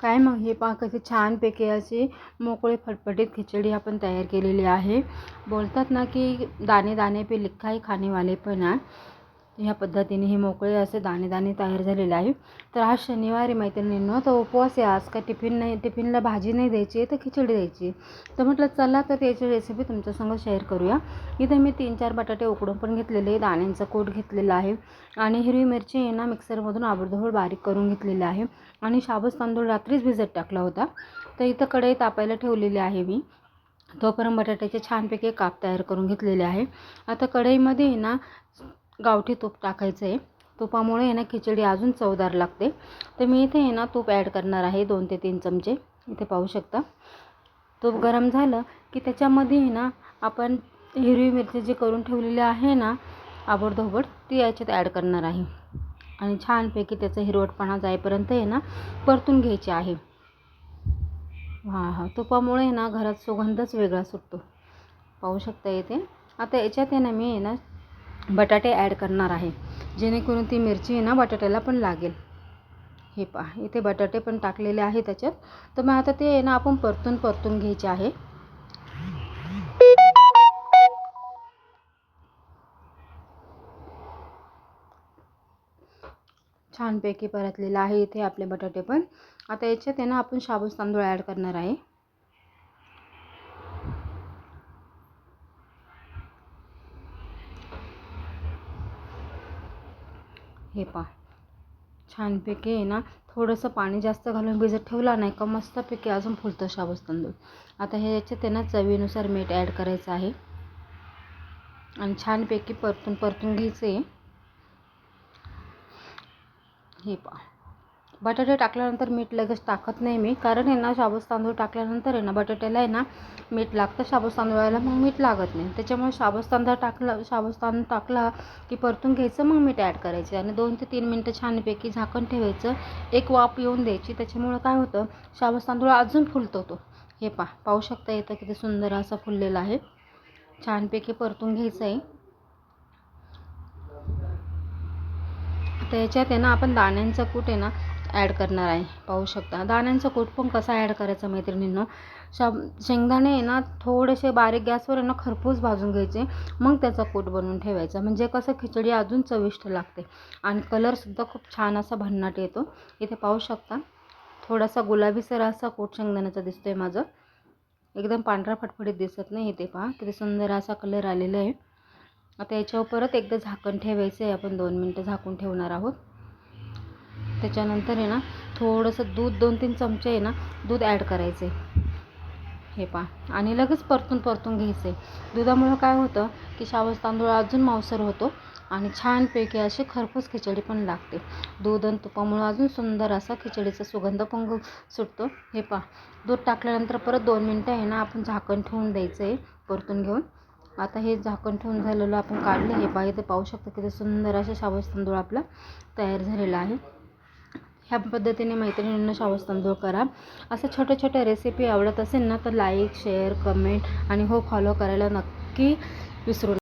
काय मग? हे पहा कशी छानपैकी अशी मोकळी फटफटीत खिचडी आपण तयार केलेली आहे. बोलतात ना की दाणे दाणे पे लिखा खाणेवाले पण आहे. ह्या पद्धतीने हे मोकळे असे दाणे दाणे तयार झालेले आहे. तर आज शनिवारी मैत्रिणींनो तर उपवास आहे. आज काय टिफिन नाही टिफिनला भाजी नाही द्यायची तर खिचडी द्यायची. तर म्हटलं चला तर त्याची रेसिपी तुमच्यासंग शेअर करूया. इथे मी तीन चार बटाटे उकडून पण घेतलेले दाण्यांचा कोट घेतलेला आहे. आणि हिरवी मिरची आहे ना मिक्सरमधून आबडधोबड बारीक करून घेतलेली आहे. आणि शाबूस तांदूळ रात्रीच भिजत टाकला होता. तर इथं कढई तापायला ठेवलेली आहे मी. तोपर्यंत बटाट्याचे छानपैकी काप तयार करून घेतलेले आहे. आता कढईमध्ये आहे ना गावठी तूप टाकायचं आहे. तुपामुळे आहे ना खिचडी अजून चवदार लागते. तर मी इथे आहे ना तूप ॲड करणार आहे दोन ते तीन चमचे. इथे पाहू शकता. तूप गरम झालं की त्याच्यामध्ये आहे ना आपण हिरवी मिरची जी करून ठेवलेली आहे ना आबडधोबड ती याच्यात ॲड करणार आहे. आणि छानपैकी त्याचा हिरवटपणा जाईपर्यंत आहे ना परतून घ्यायची आहे. हां हां. तुपामुळे आहे ना घरात सुगंधच वेगळा सुटतो. पाहू शकता इथे. आता याच्यात आहे ना मी आहे ना बटाटे ॲड करणार आहे. जेणेकरून ती मिरची आहे ना बटाट्याला पण लागेल. हे पहा इथे बटाटे पण टाकलेले आहे त्याच्यात. तर मग आता ते आहे ना आपण परतून परतून घ्यायचे आहे. छानपैकी परतलेलं आहे इथे आपले बटाटे पण. आता याच्यात आहे ना आपण शाबूस तांदूळ ॲड करणार आहे. हे पहा. छानपैकी आहे ना थोडंसं पाणी जास्त घालून भिजत ठेवला नाही का मस्तपैकी अजून फुलतं शाबूस तांदूळ आता हे याच्यात आहे ना चवीनुसार मीठ ॲड करायचं आहे. आणि छानपैकी परतून परतून घ्यायचं आहे. हे पहा. बटाटे टाकल्यानंतर मीठ लगेच टाकत नाही मी. कारण आहे ना शाबूस तांदूळ टाकल्यानंतर आहे ना बटाट्याला आहे ना मीठ लागतं. शाबूस तांदूळाला मग मीठ लागत नाही. त्याच्यामुळे शाबूस तांदूळ टाकलं शाबूस तांदूळ टाकला की परतून घ्यायचं मग मीठ ॲड करायचे. आणि दोन ते तीन मिनटं छानपैकी झाकण ठेवायचं. एक वाफ येऊन द्यायची. त्याच्यामुळं काय होतं शाबूस तांदूळ अजून फुलतो तो. हे पहा पाहू शकता येतं किती सुंदर असा फुललेला आहे. छानपैकी परतून घ्यायचं आहे. आता याच्यात आहे ना आपण दाण्यांचा कूट आहे ना ॲड करणार आहे. पाहू शकता. दाण्यांचा कूट पण कसा ॲड करायचा मैत्रिणींनो? शा शेंगदाणे आहे ना थोडेसे बारीक गॅसवर आहे ना खरपूस भाजून घ्यायचे. मग त्याचा कूट बनवून ठेवायचा. म्हणजे कसं खिचडी अजून चविष्ट लागते. आणि कलरसुद्धा खूप छान असा भन्नाट येतो. इथे पाहू शकता. थोडासा गुलाबीसर असा कोट शेंगदाण्याचा दिसतो आहे माझं. एकदम पांढरा फटफटीत दिसत नाही इथे पहा. किती सुंदर असा कलर आलेला आहे. आता याच्यावर परत एकदा झाकण ठेवायचं आहे आपण दोन मिनटं झाकून ठेवणार आहोत. त्याच्यानंतर आहे ना थोडंसं दूध दोन तीन चमचे आहे ना दूध ॲड करायचे. हे पहा. आणि लगेच परतून परतून घ्यायचे. दुधामुळं काय होतं की शावस तांदूळ अजून मांसर होतो आणि छानपैकी अशी खरपूस खिचडी पण लागते. दूध आणि तुपामुळं अजून सुंदर असा खिचडीचा सुगंध पण सुटतो. हे पहा. दूध टाकल्यानंतर परत दोन मिनटं आहे ना आपण झाकण ठेवून द्यायचं आहे परतून घेऊन. आता हे झाकण ठेवून झालेलं आपण काढलं. हे पा इथे पाहू शकतो किती सुंदर असे शावस तांदूळ आपला तयार झालेला आहे. ह्या पद्धतीने मैत्रिणींना शाबूस तांदूळ करा. असं छोट्या छोट्या रेसिपी आवडत असेल ना तर लाईक शेअर कमेंट आणि हो फॉलो करायला नक्की विसरू